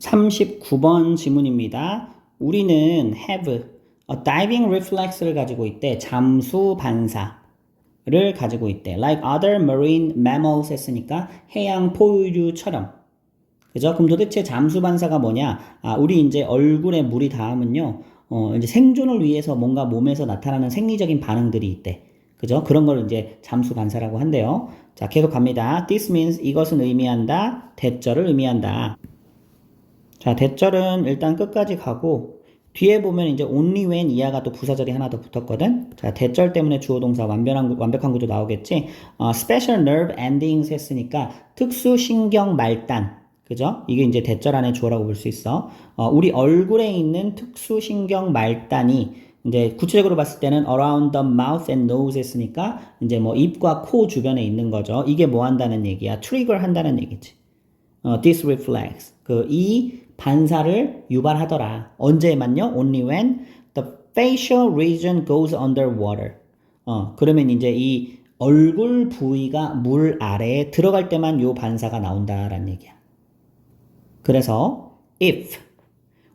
39번 지문입니다. 우리는 have a diving reflex를 가지고 있대. 잠수 반사를 가지고 있대. Like other marine mammals 했으니까 해양 포유류처럼. 그죠? 그럼 도대체 잠수 반사가 뭐냐? 아, 우리 이제 얼굴에 물이 닿으면요. 어, 이제 생존을 위해서 뭔가 몸에서 나타나는 생리적인 반응들이 있대. 그죠? 그런 걸 이제 잠수 반사라고 한대요. 자, 계속 갑니다. This means 이것은 의미한다. 대절을 의미한다. 자, 대절은 일단 끝까지 가고 뒤에 보면 이제 only when 이하가 또 부사절이 하나 더 붙었거든. 자, 대절 때문에 주어 동사 완벽한 구- 완벽한 구조 나오겠지. 어, special nerve endings 했으니까 특수 신경 말단. 그죠? 이게 이제 대절 안에 주어라고 볼 수 있어. 어, 우리 얼굴에 있는 특수 신경 말단이 이제 구체적으로 봤을 때는 around the mouth and nose 했으니까 이제 뭐 입과 코 주변에 있는 거죠. 이게 뭐 한다는 얘기야? 트리거 한다는 얘기지. 어, this reflex. 그 이 반사를 유발하더라. 언제만요? Only when the facial region goes underwater. 어, 그러면 이제 이 얼굴 부위가 물 아래에 들어갈 때만 요 반사가 나온다라는 얘기야. 그래서 if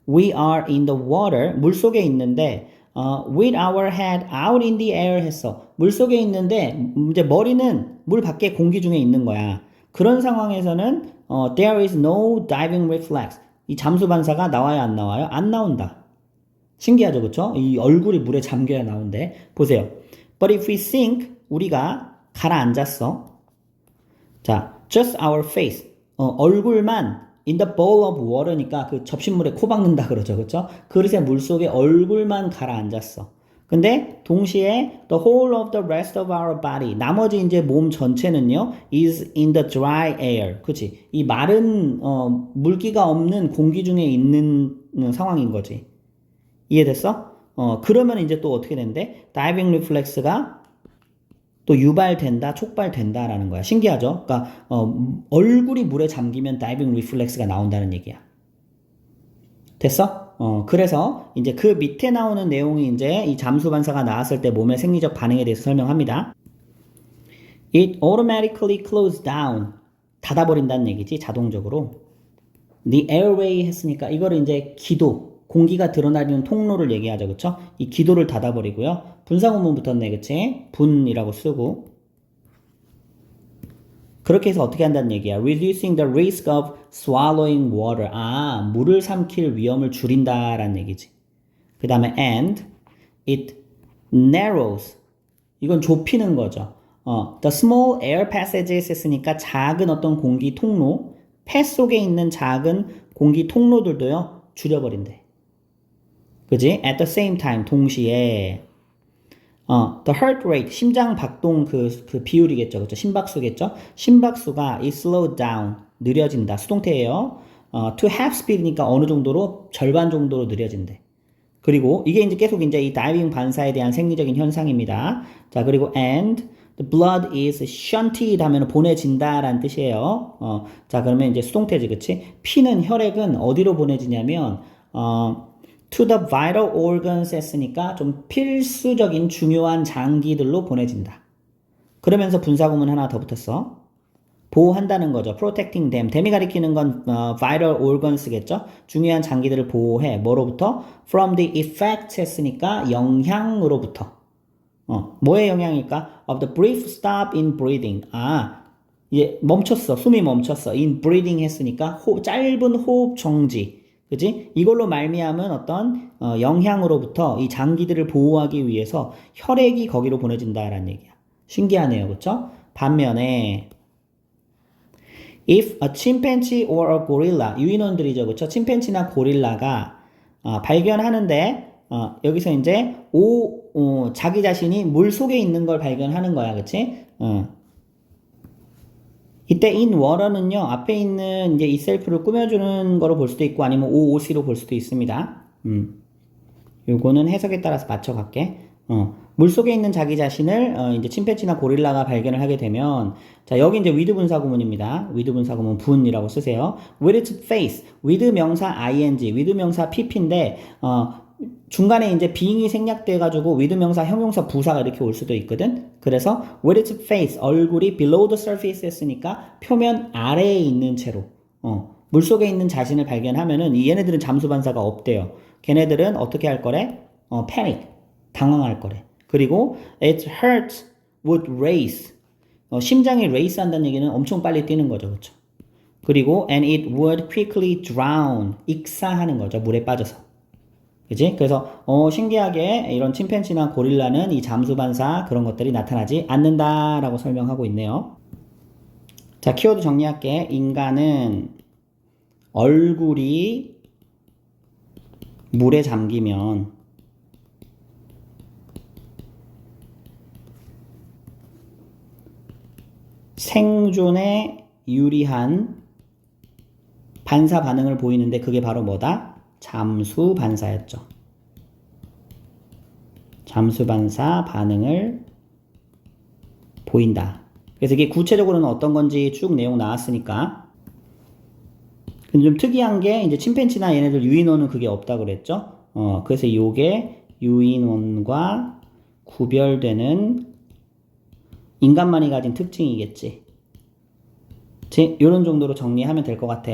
we are in the water 물 속에 있는데 어, with our head out in the air 했어. 물 속에 있는데 이제 머리는 물 밖에 공기 중에 있는 거야. 그런 상황에서는 어, there is no diving reflex. 이 잠수 반사가 나와요, 안 나와요? 안 나온다. 신기하죠, 그렇죠? 이 얼굴이 물에 잠겨야 나온대. 보세요. But if we sink, 우리가 가라앉았어. 자, just our face. 어, 얼굴만 in the bowl of water니까 그 접시물에 코 박는다 그러죠. 그렇죠? 그릇에 물 속에 얼굴만 가라앉았어. 근데 동시에 the whole of the rest of our body 나머지 이제 몸 전체는요 is in the dry air. 그렇지? 이 마른 어, 물기가 없는 공기 중에 있는 음, 상황인 거지. 이해됐어? 어, 그러면 이제 또 어떻게 된대? 다이빙 리플렉스가 또 유발된다, 촉발된다라는 거야. 신기하죠? 그러니까 어, 얼굴이 물에 잠기면 다이빙 리플렉스가 나온다는 얘기야. 됐어? 어, 그래서 이제 그 밑에 나오는 내용이 이제 이 잠수 반사가 나왔을 때 몸의 생리적 반응에 대해서 설명합니다. It automatically closed down. 닫아버린다는 얘기지, 자동적으로. The airway 했으니까 이거를 이제 기도, 공기가 드러나는 통로를 얘기하죠. 그쵸? 이 기도를 닫아버리고요. 분사구문 붙었네. 그치? 분이라고 쓰고. 그렇게 해서 어떻게 한다는 얘기야? Reducing the risk of swallowing water. 아, 물을 삼킬 위험을 줄인다라는 얘기지. 그 다음에 and it narrows. 이건 좁히는 거죠. 어, the small air passages 했으니까 작은 어떤 공기 통로, 폐 속에 있는 작은 공기 통로들도요, 줄여버린대. 그지? At the same time, 동시에. 어, the heart rate, 심장 박동 그, 그 비율이겠죠. 그죠? 심박수겠죠? 심박수가 is slowed down, 느려진다. 수동태예요. 어, to half speed니까 어느 정도로, 절반 정도로 느려진대. 그리고 이게 이제 계속 이제 이 다이빙 반사에 대한 생리적인 현상입니다. 자, 그리고 and the blood is shunted 하면 보내진다라는 뜻이에요. 어, 자, 그러면 이제 수동태지, 그치? 피는 혈액은 어디로 보내지냐면, 어, to the vital organs 했으니까 좀 필수적인 중요한 장기들로 보내진다. 그러면서 분사구문 하나 더 붙었어. 보호한다는 거죠. protecting them. 댐이 가리키는 건 어, vital organs겠죠. 중요한 장기들을 보호해. 뭐로부터? from the effects 했으니까 영향으로부터. 어, 뭐의 영향일까? of the brief stop in breathing. 아, 이제 멈췄어. 숨이 멈췄어. in breathing 했으니까 호, 짧은 호흡 정지. 그지? 이걸로 말미암은 어떤 어, 영향으로부터 이 장기들을 보호하기 위해서 혈액이 거기로 보내진다라는 얘기야. 신기하네요. 그쵸? 반면에 If a chimpanzee or a gorilla 유인원들이죠, 그렇죠? 침팬지나 고릴라가 어, 발견하는데 어, 여기서 이제 오 어, 자기 자신이 물 속에 있는 걸 발견하는 거야, 그렇지? 어. 이때 in water는요 앞에 있는 이제 이 셀프를 꾸며주는 거로 볼 수도 있고 아니면 OOC로 볼 수도 있습니다. 음. 요거는 해석에 따라서 맞춰갈게. 어, 물 속에 있는 자기 자신을 어, 이제 침팬지나 고릴라가 발견을 하게 되면 자 여기 이제 with 분사 구문입니다. with 분사 구문 분이라고 쓰세요. with its face, with 명사 ing, with 명사 pp인데 어, 중간에 이제 being이 생략돼 가지고 with 명사 형용사 부사가 이렇게 올 수도 있거든. 그래서 with its face 얼굴이 below the surface 했으니까 표면 아래에 있는 채로 어, 물 속에 있는 자신을 발견하면은 이 얘네들은 잠수 반사가 없대요. 걔네들은 어떻게 할 거래? 어, panic. 당황할 거래. 그리고 its heart would race. 어, 심장이 race 한다는 얘기는 엄청 빨리 뛰는 거죠. 그렇죠? 그리고 and it would quickly drown. 익사하는 거죠. 물에 빠져서. 그지? 그래서 어, 신기하게 이런 침팬지나 고릴라는 이 잠수 반사 그런 것들이 나타나지 않는다라고 설명하고 있네요. 자, 키워드 정리할게. 인간은 얼굴이 물에 잠기면 생존에 유리한 반사 반응을 보이는데 그게 바로 뭐다? 잠수 반사였죠. 잠수 반사 반응을 보인다. 그래서 이게 구체적으로는 어떤 건지 쭉 내용 나왔으니까. 근데 좀 특이한 게 이제 침팬지나 얘네들 유인원은 그게 없다 그랬죠. 어, 그래서 요게 유인원과 구별되는 인간만이 가진 특징이겠지. 이런 정도로 정리하면 될 것 같아.